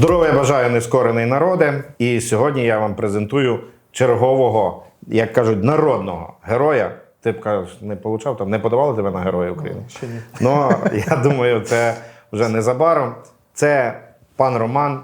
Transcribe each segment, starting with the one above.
Здоров'я бажаю нескорений народе. І сьогодні я вам презентую чергового, як кажуть, народного героя. Ти б кажеш, не получав там, не подавали тебе на Героя України. Ще ні. Ну, я думаю, це вже незабаром. Це пан Роман,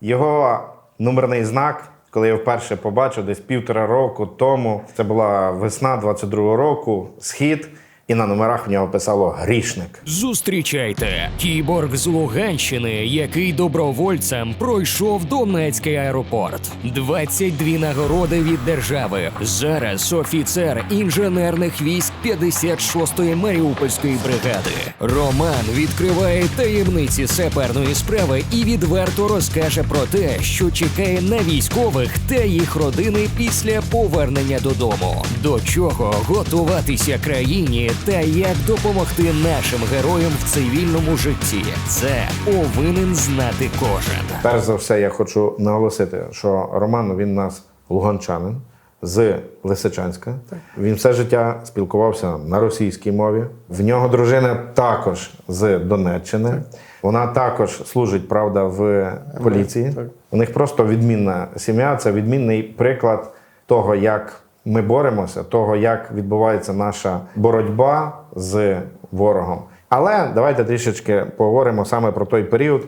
його номерний знак. Коли я вперше побачив десь півтора року тому, це була весна 22-го року, схід, і на номерах в нього писало грішник. Зустрічайте кіборг з Луганщини, який добровольцем пройшов Донецький аеропорт. 22 нагороди від держави. Зараз офіцер інженерних військ 56-ї Маріупольської бригади. Роман відкриває таємниці саперної справи і відверто розкаже про те, що чекає на військових та їх родини після повернення додому. До чого готуватися країні та як допомогти нашим героям в цивільному житті. Це повинен знати кожен. Перш за все, я хочу наголосити, що Роман він у нас луганчанин з Лисичанська. Він все життя спілкувався на російській мові. В нього дружина також з Донеччини. Вона також служить, правда, в поліції. так. У них просто відмінна сім'я. Це відмінний приклад того, як ми боремося, того, як відбувається наша боротьба з ворогом. Але давайте трішечки поговоримо саме про той період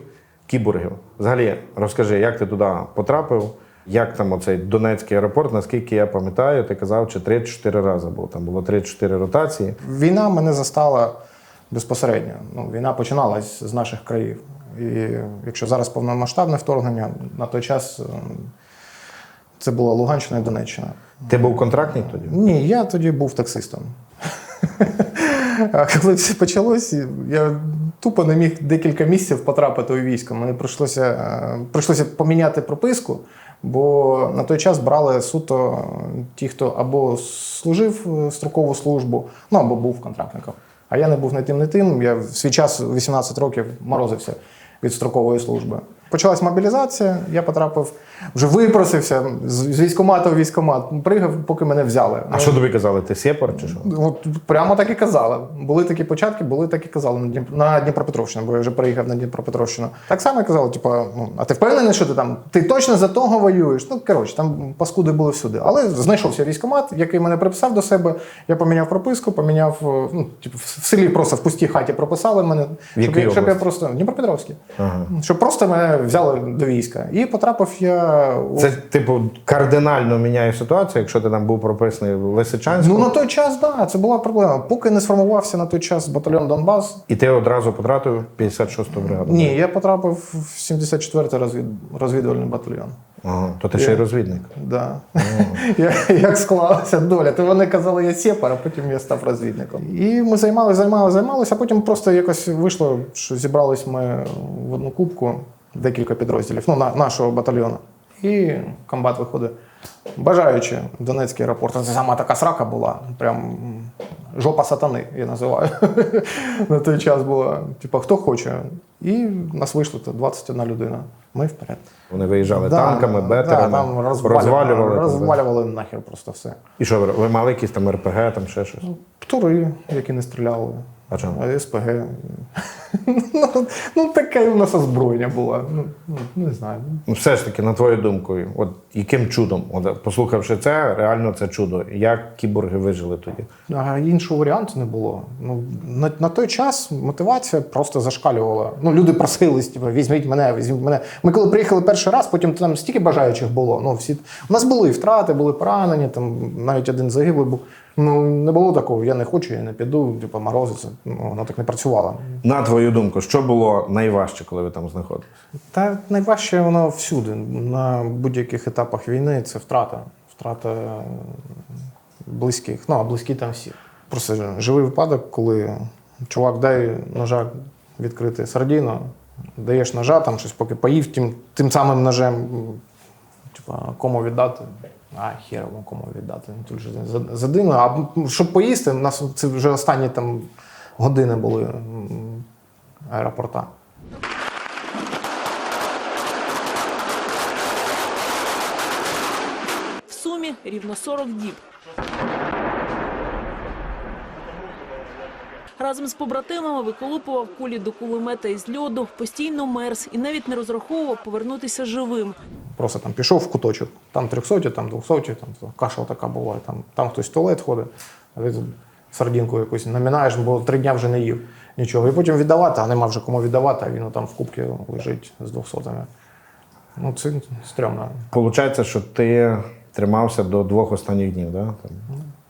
кіборгів. Взагалі, розкажи, як ти туди потрапив, як там оцей Донецький аеропорт, наскільки я пам'ятаю, ти казав, чи 3-4 рази був. Там було 3-4 ротації. Війна мене застала безпосередньо. Ну, війна починалась з наших країв. І якщо зараз повномасштабне вторгнення, на той час ем, це була Луганщина і Донеччина. Ти був контрактний тоді? Ні, я тоді був таксистом. А коли все почалось, я тупо не міг декілька місяців потрапити у військо. Мені прийшлося, е, прийшлося поміняти прописку, бо на той час брали суто ті, хто або служив е, строкову службу, ну або був контрактником. А я не був не тим, не тим. Я в свій час, 18 років, морозився від строкової служби. Почалась мобілізація, я потрапив, вже випросився з військкомату в військкомат. Пригав, поки мене взяли. А що тобі казали? Ти сєпар чи що? От прямо так і казали. Були такі початки, були так і казали на, Дніп... на Дніпропетровщину, бо я вже приїхав на Дніпропетровщину. Так само казали, типу, ну, а ти впевнений, що ти там? Ти точно за того воюєш? Ну, коротше, там паскуди були всюди. Але знайшовся військкомат, який мене приписав до себе. Я поміняв прописку, поміняв, е, ну, типу, в селі просто в пустій хаті прописали мене, щоб, якій я, щоб я просто Дніпропетровський. Ага. Щоб просто мене взяли до війська. І потрапив я у Це, типу, кардинально міняє ситуацію, якщо ти там був прописаний в Лисичанську, Ну на той час, так, да, це була проблема. Поки не сформувався на той час батальйон Донбас, і ти одразу потрапив 56-ту бригаду. Ні, я потрапив в 74-й розвід... розвідувальний батальйон. Ага, то ти ще й розвідник. Да. Я- Як склалася доля, то вони казали, я сепар, а потім я став розвідником. І ми займалися, займалися, займалися, а потім просто якось вийшло, що зібрались ми в одну кубку, декілька підрозділів, ну, на, нашого батальйону. І комбат виходить. Бажаючи Донецький аеропорт, це сама така срака була. Прям жопа сатани, я називаю. На той час була. Типа, хто хоче. І нас вийшло то 21 людина. Ми вперед. Вони виїжджали Да, танками, да, бетерами, там розвалювали, розвалювали. розвалювали нахер просто все. І що, ви мали якісь там РПГ, там ще щось? Птури, які не стріляли. А чому? А СПГ. ну, ну, таке у нас озброєння було. Ну, ну, не знаю. Ну, все ж таки, на твою думку, от яким чудом, от, послухавши це, реально це чудо. Як кіборги вижили тоді? А іншого варіанту не було. Ну, на, на той час мотивація просто зашкалювала. Ну, люди просились, типу, візьміть мене, візьміть мене. Ми коли приїхали перший раз, потім там стільки бажаючих було. Ну, всі... У нас були і втрати, були поранені, там навіть один загиблий був. Ну, не було такого, я не хочу, я не піду, типу, морозиться. Ну, воно так не працювало. На твою думку, що було найважче, коли ви там знаходились? Та найважче воно всюди. На будь-яких етапах війни це втрата. Втрата близьких. Ну, а близькі там всі. Просто живий випадок, коли чувак дай ножа відкрити сардіну, даєш ножа, там щось поки поїв, тим, тим самим ножем, типа, кому віддати. А, херово кому віддати. Тут же за- за дину. А щоб поїсти, у нас це вже останні там години були аеропорта. Сумі рівно 40 діб. Разом з побратимами виколупував кулі до кулемета із льоду, постійно мерз і навіть не розраховував повернутися живим. Просто там пішов в куточок, там 300, там 200, там каша така буває, там, там хтось в туалет ходить, а ти тут сардинку якусь намінаєш, бо три дня вже не їв нічого. І потім віддавати, а нема вже кому віддавати, а він там в кубці лежить з 200. Ну, це стрьомно. Получається, що ти тримався до двох останніх днів, да? Там.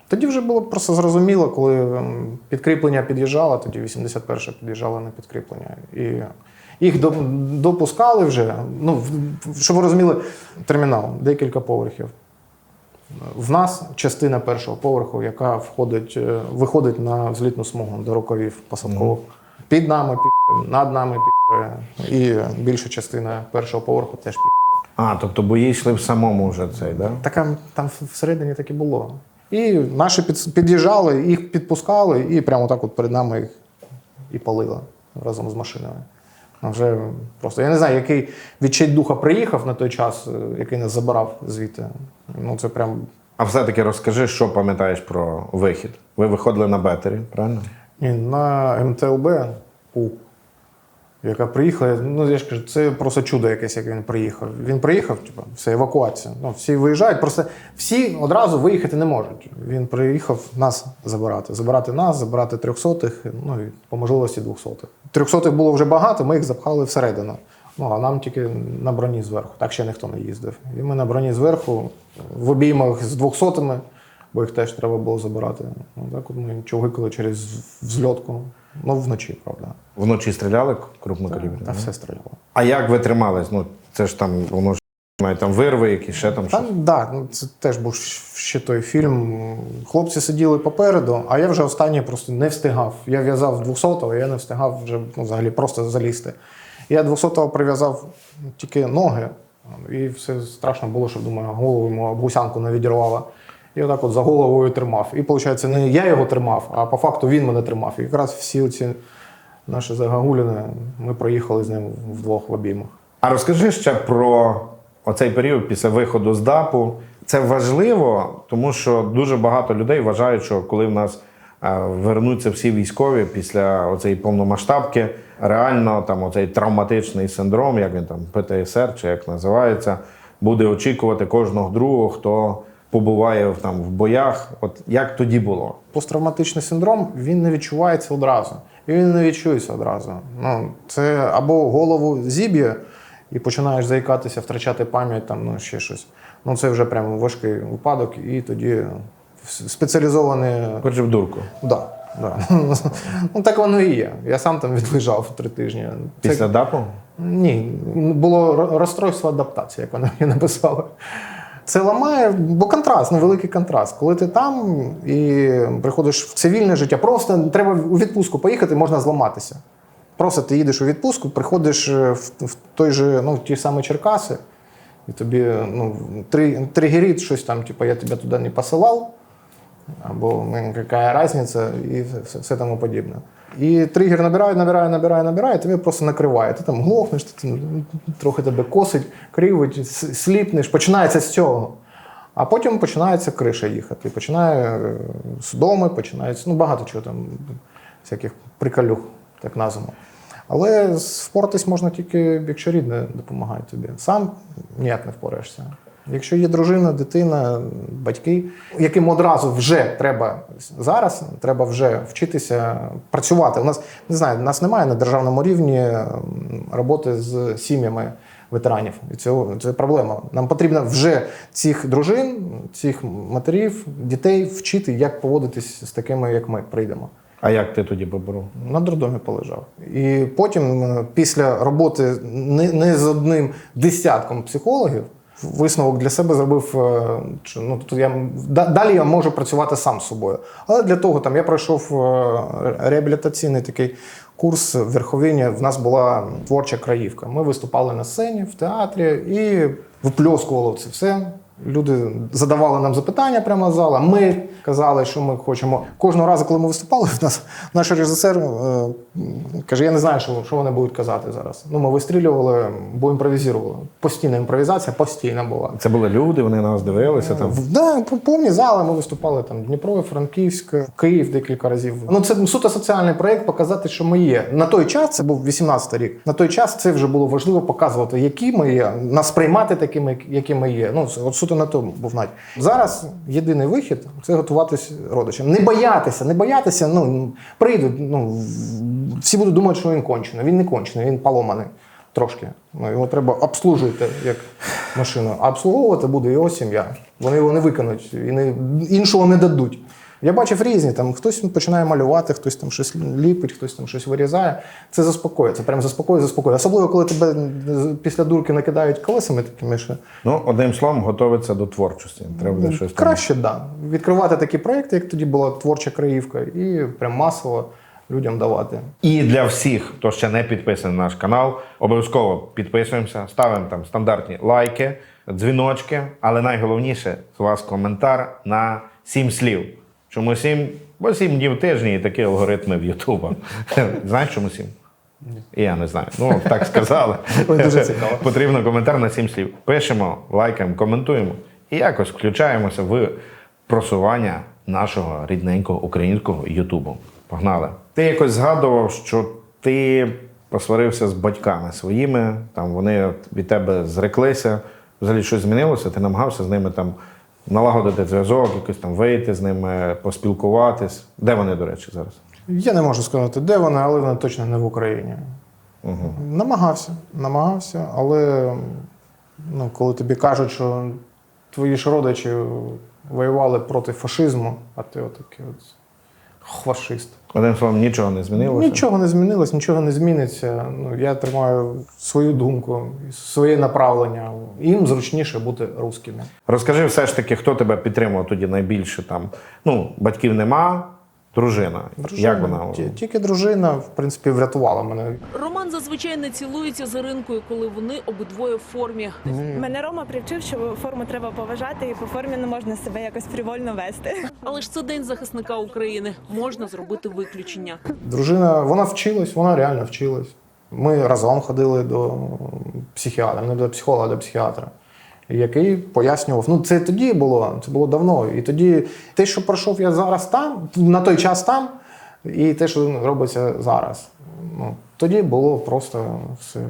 Тоді вже було просто зрозуміло, коли ем, підкріплення під'їжджало, тоді 81-ше під'їжджало на підкріплення. І їх допускали вже. Ну, щоб ви розуміли, термінал, декілька поверхів. В нас частина першого поверху, яка входить, е, виходить на взлітну смугу до рукавів посадкових. Під нами, під, над нами під, і більша частина першого поверху теж під. А, тобто бої йшли в самому вже цей, да? Така там всередині так і було. І наші під, під'їжджали, їх підпускали, і прямо так от перед нами їх і палили разом з машинами. А Вже просто я не знаю, який відчай духа приїхав на той час, е, який нас забирав звідти. Ну це прям А все-таки розкажи, що пам'ятаєш про вихід. Ви виходили на бетері, правильно? ні, на МТЛБ ПУ, яка приїхала. Ну я ж кажу, це просто чудо якесь, як він приїхав. Він приїхав, типу, все, евакуація. Ну, всі виїжджають, просто всі одразу виїхати не можуть. Він приїхав нас забирати. Забирати нас, забирати трьохсотих, ну і по можливості двохсотих. Трьохсотих було вже багато, ми їх запхали всередину. Ну, а нам тільки на броні зверху. Так ще ніхто не їздив. І ми на броні зверху, в обіймах з двохсотими, бо їх теж треба було забирати. Ну, так от ми човгикали через взльотку. Ну, вночі, правда. Вночі стріляли крупнокаліберні? Та все стріляло. А як ви тримались? Ну, це ж там, воно ж має там вирви, якісь ще там Та, щось. да, ну, це теж був ще той фільм. Хлопці сиділи попереду, а я вже останній просто не встигав. Я в'язав 200-го, я не встигав вже ну, взагалі просто залізти. Я 200-го прив'язав тільки ноги, і все страшно було, що думаю, голову йому гусянку не відірвала. І отак от за головою тримав. І виходить, не я його тримав, а по факту він мене тримав. І якраз всі ці наші загагуліни ми проїхали з ним вдвох в обіймах. А розкажи ще про оцей період після виходу з ДАПу. Це важливо, тому що дуже багато людей вважають, що коли в нас е, вернуться всі військові після оцеї повномасштабки, реально там оцей травматичний синдром, як він там ПТСР чи як називається, буде очікувати кожного другого, хто побуває там в боях. От як тоді було? Посттравматичний синдром він не відчувається одразу. І він не відчується одразу. Ну, це або голову зіб'є і починаєш заїкатися, втрачати пам'ять, там, ну, ще щось. Ну, це вже прямо важкий випадок, і тоді спеціалізований. Коротше, в дурку. Да, да. ну, так воно і є. Я сам там відлежав три тижні. Це- Після ДАПу? ні, було ро- розстройство адаптації, як вони мені написали. Це ламає, бо контраст, ну великий контраст. Коли ти там і приходиш в цивільне життя, просто треба у відпустку поїхати, можна зламатися. Просто ти їдеш у відпустку, приходиш е, в, в той же, ну, в ті самі Черкаси, і тобі ну, три, тригерить щось там, типу, я тебе туди не посилав, або яка різниця, і все, все тому подібне. І тригер набирає, набирає, набирає, набирає, тебе просто накриває. Ти там глохнеш, ти там, трохи тебе косить, кривить, сліпнеш. Починається з цього. А потім починається криша їхати. Починає е, судоми, починається ну, багато чого там, всяких приколюх, так названо. Але впоратись можна тільки, якщо рідне допомагає тобі. Сам ніяк не впораєшся. Якщо є дружина, дитина, батьки, яким одразу вже треба зараз, треба вже вчитися працювати. У нас не знаю, у нас немає на державному рівні роботи з сім'ями ветеранів. І це, це проблема. Нам потрібно вже цих дружин, цих матерів, дітей вчити, як поводитись з такими, як ми прийдемо. А як ти тоді поборов? На дурдомі полежав. І потім, е, після роботи не, не з одним десятком психологів, висновок для себе зробив, е, ну, тут я, далі я можу працювати сам з собою. Але для того там, я пройшов е, реабілітаційний такий курс в Верховині. В нас була творча краївка. Ми виступали на сцені, в театрі і випльоскували це все Люди задавали нам запитання прямо з зала. Ми казали, що ми хочемо. Кожного разу, коли ми виступали, в нас наш режисер е, каже: я не знаю, що, що вони будуть казати зараз. Ну, ми вистрілювали, бо імпровізували. Постійна імпровізація, постійна була. Це були люди, вони на нас дивилися там. В- Да, по- повні зали ми виступали там Дніпро, Франківськ, Київ декілька разів. Ну це суто соціальний проєкт, показати, що ми є. На той час це був 18 рік. На той час це вже було важливо показувати, які ми є, нас приймати такими, які ми є. Ну от суто на тому був навіть. Зараз єдиний вихід це готуватись родичам. Не боятися, не боятися. Ну прийдуть. Ну всі будуть думати, що він кончений. Він не кончений, він поломаний. Трошки. Ну, його треба обслужувати як машину. А обслуговувати буде його сім'я. Вони його не виконують і не, іншого не дадуть. Я бачив різні, там хтось починає малювати, хтось там щось ліпить, хтось там щось вирізає. Це заспокоює, це прям заспокоює, заспокоює. Особливо, коли тебе після дурки накидають колесами такими, що Ну, одним словом, готуватися до творчості. Треба буде щось краще да. відкривати такі проекти, як тоді була творча краївка, і прям масово людям давати. І для всіх, хто ще не підписаний на наш канал, обов'язково підписуємося, ставимо там стандартні лайки, дзвіночки, але найголовніше з вас коментар на сім слів. Чому сім? Бо сім днів тижні і такі алгоритми в Ютуба. Знаєш, чому сім? І Я не знаю. Ну, так сказали. Дуже цікаво. Потрібно коментар на сім слів. Пишемо, лайкаємо, коментуємо і якось включаємося в просування нашого рідненького українського Ютубу. Погнали. Ти якось згадував, що ти посварився з батьками своїми, там вони від тебе зреклися. Взагалі щось змінилося, ти намагався з ними там налагодити зв'язок, якось там вийти з ними, поспілкуватись. Де вони, до речі, зараз? Я не можу сказати, де вони, але вони точно не в Україні. Угу. Намагався, намагався, але ну, коли тобі кажуть, що твої ж родичі воювали проти фашизму, а ти отакий от фашист. Одним словом, нічого не змінилося. Нічого не змінилось, нічого не зміниться. Ну, я тримаю свою думку, своє направлення. Їм зручніше бути русскими. Розкажи все ж таки, хто тебе підтримував тоді найбільше там. Ну, батьків нема, дружина. Як вона? Тільки дружина, в принципі, врятувала мене. Роман зазвичай не цілується з Іринкою, коли вони обидвоє в формі. Мене Рома привчив, що форму треба поважати, і по формі не можна себе якось фрівольно вести. Але ж це день захисника України. Можна зробити виключення. Дружина, вона вчилась, вона реально вчилась. Ми разом ходили до психіатра, не до психолога, а до психіатра, який пояснював. Ну, це тоді було, це було давно. І тоді те, що пройшов я зараз там, на той час там, і те, що робиться зараз. Ну, тоді було просто все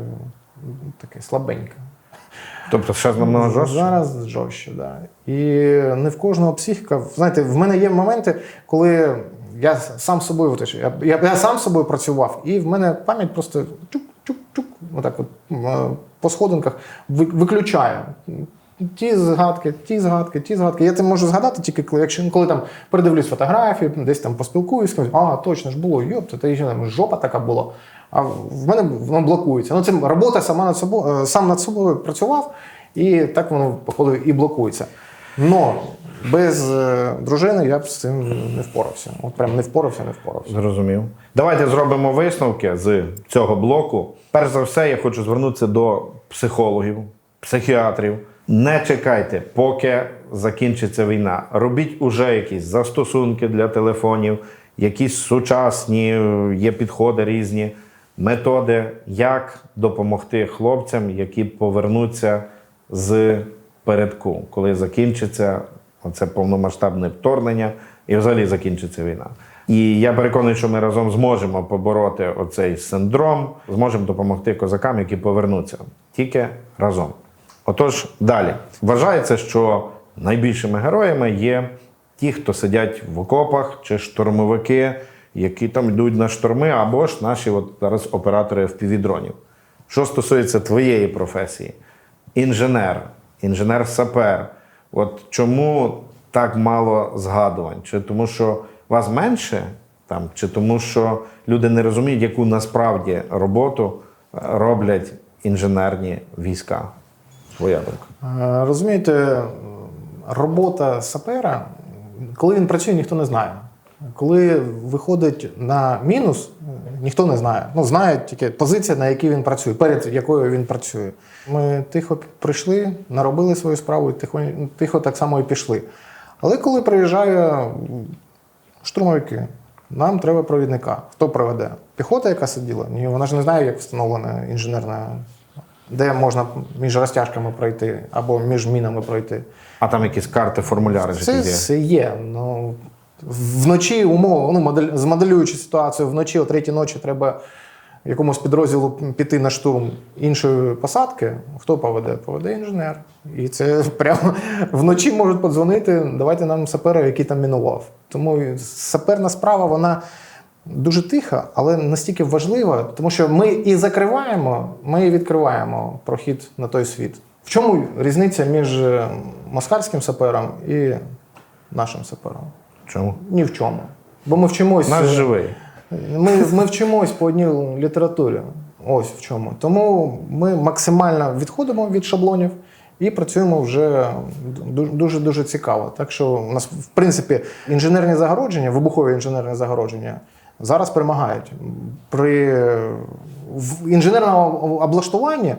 таке слабеньке. Тобто ще намного жорстче? Зараз жорстче, да. І не в кожного психіка. Знаєте, в мене є моменти, коли я сам собою я, я, я сам собою працював, і в мене пам'ять просто чук-чук-чук, отак от м, по сходинках виключаю. Ті згадки, ті згадки, ті згадки. Я це можу згадати тільки якщо коли там передивлюсь фотографії, десь там поспілкуюсь, а точно ж було, йопта, та й жопа така була. А в мене воно блокується. Ну, це робота сама над собою, е, сам над собою працював, і так воно походу і блокується. Но без е, дружини я б з цим не впорався. От прям не впорався, не впорався. Зрозумів. Давайте зробимо висновки з цього блоку. Перш за все, я хочу звернутися до психологів, психіатрів. Не чекайте, поки закінчиться війна. Робіть уже якісь застосунки для телефонів, якісь сучасні е, є підходи різні, методи, як допомогти хлопцям, які повернуться з передку, коли закінчиться оце повномасштабне вторгнення і взагалі закінчиться війна. І я переконаний, що ми разом зможемо побороти оцей синдром, зможемо допомогти козакам, які повернуться тільки разом. Отож, далі вважається, що найбільшими героями є ті, хто сидять в окопах чи штурмовики, які там йдуть на шторми, або ж наші от зараз оператори впівдронів. Що стосується твоєї професії, інженер, інженер-сапер. От чому так мало згадувань? Чи тому, що вас менше, там, чи тому, що люди не розуміють, яку насправді роботу е, роблять інженерні війська? Твоя думка. Е, Розумієте, робота сапера, коли він працює, ніхто не знає. Коли виходить на мінус, Ніхто не знає. Ну, знає тільки позиція, на якій він працює, перед якою він працює. Ми тихо прийшли, наробили свою справу і тихо, тихо так само і пішли. Але коли приїжджає штурмовики, нам треба провідника. Хто проведе? Піхота, яка сиділа? Ні, вона ж не знає, як встановлена інженерна, де можна між розтяжками пройти або між мінами пройти. А там якісь карти, формуляри Це є. є. Ну, вночі умови, ну, модель, змоделюючи ситуацію, вночі о третій ночі треба якомусь підрозділу піти на штурм іншої посадки. Хто поведе? Поведе інженер. І це прямо вночі можуть подзвонити, давайте нам сапера, який там мінував. Тому саперна справа, вона. Дуже тиха, але настільки важлива, тому що ми і закриваємо, ми і відкриваємо прохід на той світ. В чому різниця між е, москальським сапером і нашим сапером? Чому? Ні в чому. Бо ми вчимось. Наш е, живий. Ми, ми вчимось по одній літературі. Ось в чому. Тому ми максимально відходимо від шаблонів і працюємо вже дуже дуже цікаво. Так що у нас, в принципі, інженерні загородження, вибухові інженерні загородження зараз перемагають. При в інженерному облаштуванні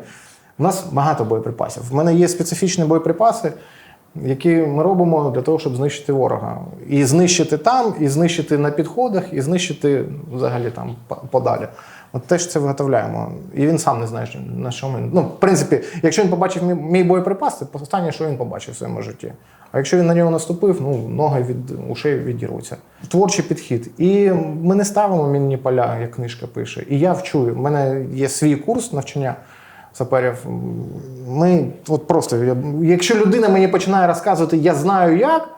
у нас багато боєприпасів. В мене є специфічні боєприпаси, які ми робимо для того, щоб знищити ворога. І знищити там, і знищити на підходах, і знищити взагалі там подалі. От теж це виготовляємо. І він сам не знає, на що ми. Ну, в принципі, якщо він побачив мій, мій боєприпас, це останнє, що він побачив в своєму житті. А якщо він на нього наступив, ну ноги від ушей відірвуться. Творчий підхід. І ми не ставимо мінні поля, як книжка пише. І я вчую. У мене є свій курс навчання саперів. Ми от просто, якщо людина мені починає розказувати, я знаю як,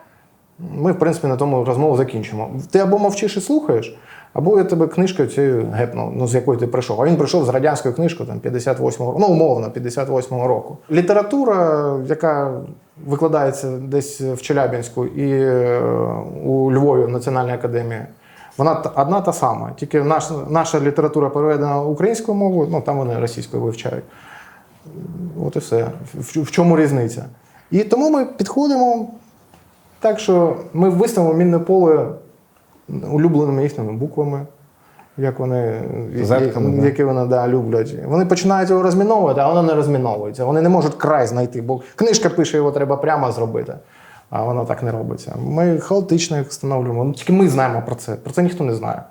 ми, в принципі, на тому розмову закінчимо. Ти або мовчиш і слухаєш, або я тебе книжкою цією гепну, ну, з якої ти прийшов. А він прийшов з радянською книжкою там, 58-го року, ну, умовно, 58-го року. Література, яка викладається десь в Челябінську і е, у Львові в Національній академії, вона одна та сама. Тільки наш, наша література переведена українською мовою, ну там вони російською вивчають. От і все. В, в чому різниця? І тому ми підходимо так, що ми виставимо мінне поле улюбленими їхніми буквами, як вони, Зетками, да. які вони да, люблять. Вони починають його розміновувати, а воно не розміновується. Вони не можуть край знайти, бо книжка пише, його треба прямо зробити. А воно так не робиться. Ми хаотично їх встановлюємо. Ну, тільки ми знаємо про це. Про це ніхто не знає.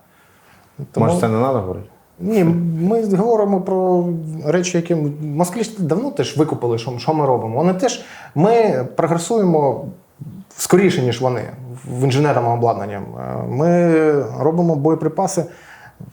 Тому- Може, це не треба говорити? ні, ми говоримо про речі, які москалі ж давно теж викупили, що, що ми робимо. Вони теж ми прогресуємо скоріше, ніж вони в інженерному обладнанні. Е, Ми робимо боєприпаси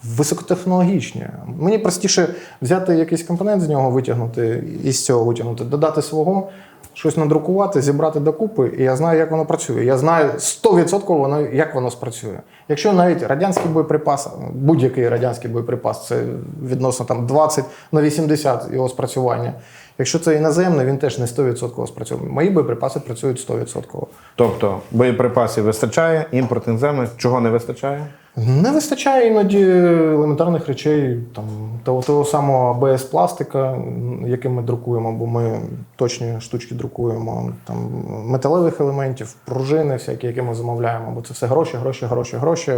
високотехнологічні. Мені простіше взяти якийсь компонент з нього витягнути і з цього витягнути, додати свого. Щось надрукувати, зібрати докупи, і я знаю, як воно працює. Я знаю 100% воно, як воно спрацює. Якщо навіть радянський боєприпас, будь-який радянський боєприпас, це відносно там 20 на 80 його спрацювання. Якщо це іноземний, він теж не 100% спрацює. Мої боєприпаси працюють 100%. Тобто боєприпасів вистачає, імпортних земель. Чого не вистачає? Не вистачає іноді елементарних речей, там того, того самого АБС пластика, яким ми друкуємо, бо ми точні штучки друкуємо, там металевих елементів, пружини, всякі, які ми замовляємо, бо це все гроші, гроші, гроші, гроші.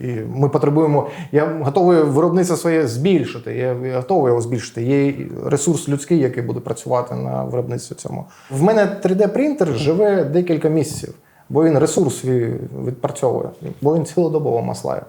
І ми потребуємо. Я готовий виробництво своє збільшити. Я, готовий його збільшити. Є ресурс людський, який буде працювати на виробництві цьому. В мене 3D-принтер живе декілька місяців бо він ресурс відпрацьовує, бо він цілодобово маслає.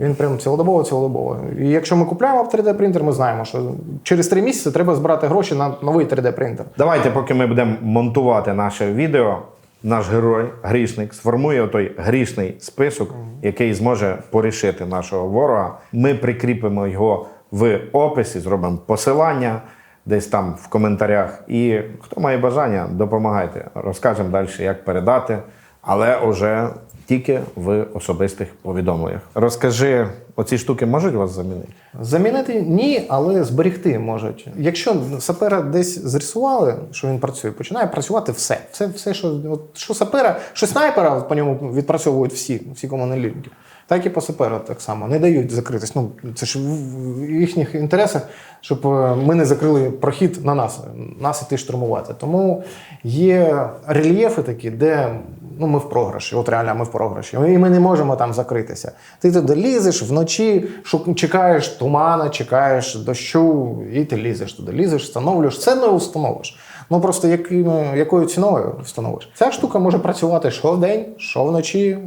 Він прям цілодобово, цілодобово. І якщо ми купляємо 3D-принтер, ми знаємо, що через три місяці треба збирати гроші на новий 3D-принтер. Давайте, поки ми будемо монтувати наше відео, наш герой, грішник, сформує той грішний список, який зможе порішити нашого ворога. Ми прикріпимо його в описі, зробимо посилання десь там в коментарях. І хто має бажання, допомагайте. Розкажемо далі, як передати, але вже тільки в особистих повідомленнях. Розкажи, оці штуки можуть вас замінити? Замінити ні, але зберігти можуть. Якщо сапера десь зрисували, що він працює, починає працювати все. Все, все що, от, що сапера, що снайпера по ньому відпрацьовують всі, всі комуналітники. Так і по сапера так само. Не дають закритись. Ну, це ж в їхніх інтересах, щоб е, ми не закрили прохід на нас, нас іти штурмувати. Тому є рельєфи такі, де ну, ми в програші. От реально ми в програші. І ми не можемо там закритися. Ти туди лізеш, вночі чекаєш тумана, чекаєш дощу, і ти лізеш туди. Лізеш, встановлюєш. Все не установиш. Ну просто яким, якою ціною встановиш. Ця штука може працювати що вдень, що вночі,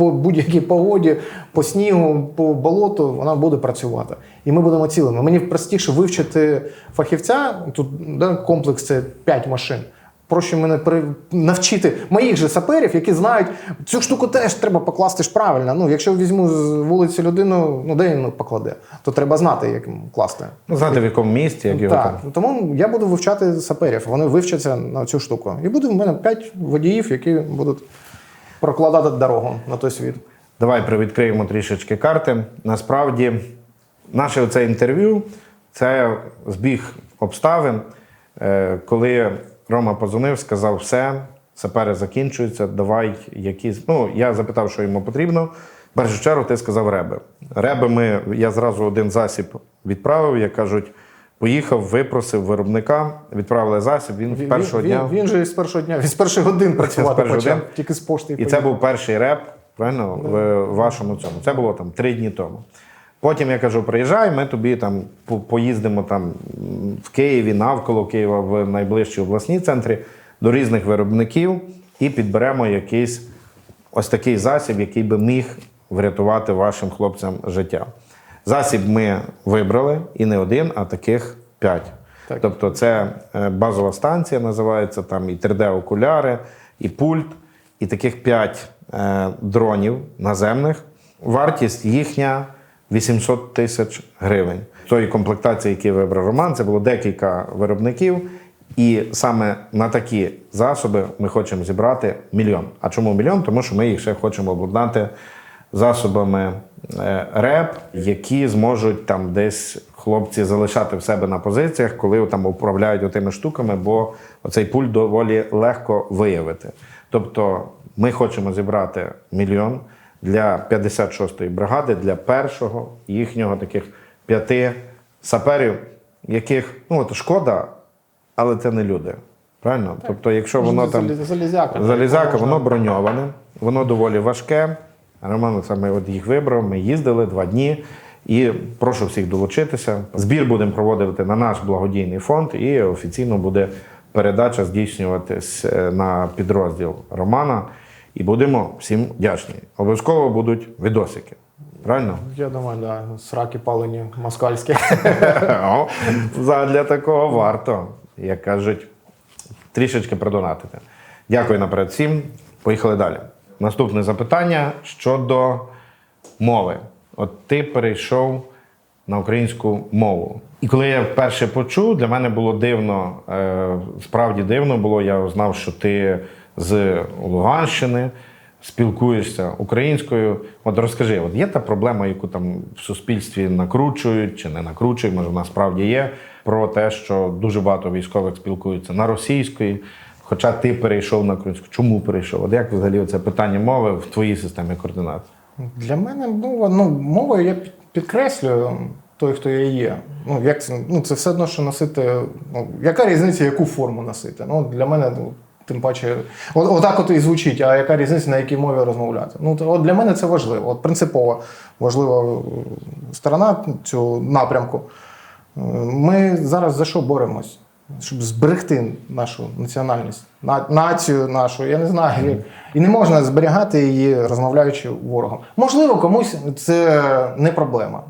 по будь-якій погоді, по снігу, по болоту, вона буде працювати. І ми будемо цілими. Мені простіше вивчити фахівця. Тут да, комплекс це 5 машин. Проще мене при... навчити моїх же саперів, які знають, цю штуку теж треба покласти ж правильно. Ну, якщо візьму з вулиці людину, ну де він покладе, то треба знати, як класти. Ну, знати в якому місці, як його Так, там. тому я буду вивчати саперів. Вони вивчаться на цю штуку. І буде в мене 5 водіїв, які будуть прокладати дорогу на той світ. Давай привідкриємо трішечки карти. Насправді, наше оце інтерв'ю це збіг обставин, Е, коли Рома позвонив, сказав, все, сапери закінчуються, давай якісь. Ну, я запитав, що йому потрібно. Першу чергу ти сказав реби. Реби ми, я зразу один засіб відправив, як кажуть, поїхав, випросив виробника, відправили засіб. Він, з першого він, дня. Він, він же з першого дня, він з перших годин працювати почав, годин. тільки з пошти. І це був перший реп, правильно, в вашому цьому. Це було там три дні тому. Потім я кажу: приїжджай, ми тобі там поїздимо там в Києві, навколо Києва, в найближчі обласні центри до різних виробників і підберемо якийсь ось такий засіб, який би міг врятувати вашим хлопцям життя. Засіб ми вибрали і не один, а таких п'ять. Так. Тобто це е, базова станція називається, там і 3D-окуляри, і пульт, і таких 5 е, дронів наземних. Вартість їхня 800 тисяч гривень. Тої комплектації, які вибрав Роман, це було декілька виробників. І саме на такі засоби ми хочемо зібрати мільйон. А чому мільйон? Тому що ми їх ще хочемо обладнати засобами е, РЕП, які зможуть там десь хлопці залишати в себе на позиціях, коли там управляють отими штуками, бо оцей пульт доволі легко виявити. Тобто ми хочемо зібрати мільйон для 56-ї бригади, для першого їхнього таких п'яти саперів, яких ну от шкода, але це не люди. Правильно? Тобто, якщо воно там залізяка. залізяка, воно броньоване, воно доволі важке. Роман саме от їх вибрав. Ми їздили два дні. І прошу всіх долучитися. Збір будемо проводити на наш благодійний фонд, і офіційно буде передача здійснюватись е, на підрозділ Романа. І будемо всім вдячні. Обов'язково будуть відосики. Правильно? Я думаю, да, сраки палені москальські. Задля такого варто, як кажуть, трішечки продонатити. Дякую наперед всім. Поїхали далі. Наступне запитання щодо мови. От ти перейшов на українську мову. І коли я вперше почув, для мене було дивно, е, справді дивно було. Я знав, що ти з Луганщини спілкуєшся українською. От розкажи, от є та проблема, яку там в суспільстві накручують чи не накручують, може вона справді є, про те, що дуже багато військових спілкуються на російської. Хоча ти перейшов на українську. Чому перейшов? От як взагалі це питання мови в твоїй системі координат? Для мене мова, ну, мовою я підкреслюю той, хто я є. Ну, як ну, це все одно, що носити. Ну, яка різниця, яку форму носити? Ну, для мене, ну, тим паче, от, отак от і звучить, а яка різниця, на якій мові розмовляти? Ну, то, от для мене це важливо. От принципово важлива е, сторона цього напрямку. Е, Ми зараз за що боремось? Щоб зберегти нашу національність, на- націю нашу, я не знаю. як. І не можна зберігати її, розмовляючи ворогом. Можливо, комусь це не проблема.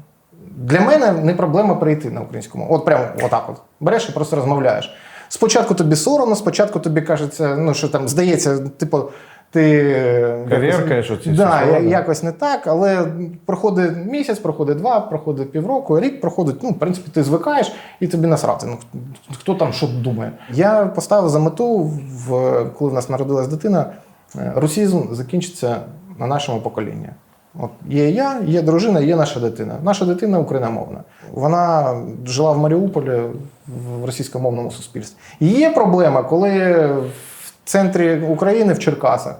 Для мене не проблема прийти на українську мову. От прямо отак от. Береш і просто розмовляєш. Спочатку тобі соромно, спочатку тобі кажеться, ну що там здається, типу, ти Кавіркаєш оці всі да, слова, якось не так, але проходить місяць, проходить два, проходить півроку, рік проходить. Ну, в принципі, ти звикаєш і тобі насрати. Ну хто там що думає? Я поставив за мету, в коли в нас народилась дитина, е, русізм закінчиться на нашому поколінні. От є я, є дружина, є наша дитина. Наша дитина україномовна. Вона жила в Маріуполі в російськомовному суспільстві. І є проблема, коли центрі України в Черкасах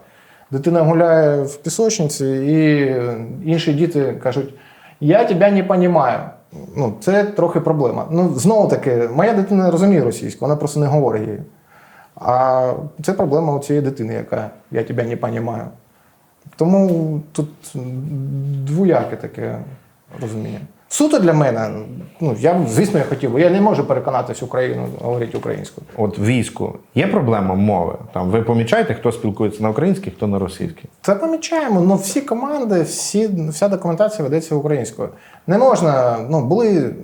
дитина гуляє в пісочниці, і інші діти кажуть: Я тебе не розумію. Ну, це трохи проблема. Ну, знову таки, моя дитина розуміє російську, вона просто не говорить її. А це проблема у цієї дитини, яка я тебе не розумію. Тому тут двояке таке розуміння. Суто для мене, ну я звісно, я хотів, би. я не можу переконати всю Україну говорити українською. От в війську є проблема мови. Там ви помічаєте, хто спілкується на українській, хто на російській. Це помічаємо. Ну всі команди, всі, вся документація ведеться українською. Не можна, ну були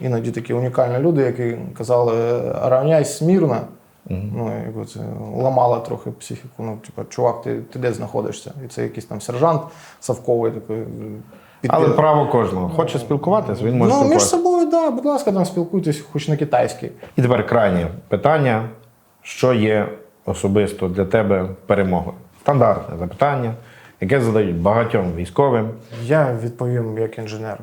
іноді такі унікальні люди, які казали равняйсь смірно. Ну, якби це ламало трохи психіку. Ну, типу, чувак, ти, ти де знаходишся? І це якийсь там сержант Савковий такий. Але право кожного. Хоче спілкуватися, він може Ну, між спілкуватися. собою, да, будь ласка, там спілкуйтесь хоч на китайській. І тепер крайнє питання: що є особисто для тебе перемогою? Стандартне запитання, яке задають багатьом військовим. Я відповім як інженер.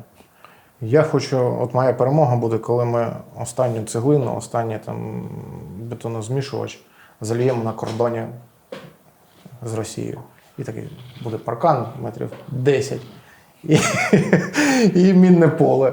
Я хочу, от моя перемога буде, коли ми останню цеглину, останній там бетонозмішувач зальємо на кордоні з Росією. І такий буде паркан метрів 10 і, і мінне поле.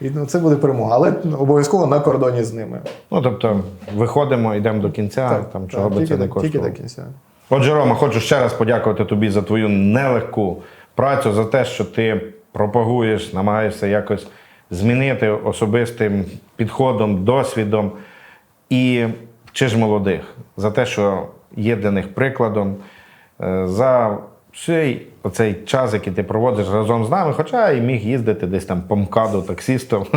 І ну, це буде перемога, але обов'язково на кордоні з ними. Ну тобто, виходимо, йдемо до кінця, там чого би тільки, це не до- тільки до кінця. Отже, Рома, хочу ще раз подякувати тобі за твою нелегку працю, за те, що ти пропагуєш, намагаєшся якось змінити особистим підходом, досвідом і вчиш молодих за те, що є для них прикладом, е, за всей оцей час, який ти проводиш разом з нами, хоча і міг їздити десь там по МКАДу таксістом.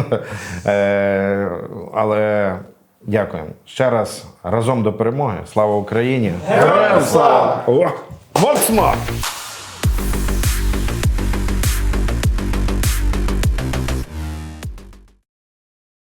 Е, Але дякуємо. Ще раз разом до перемоги. Слава Україні! Героям слава! Смак!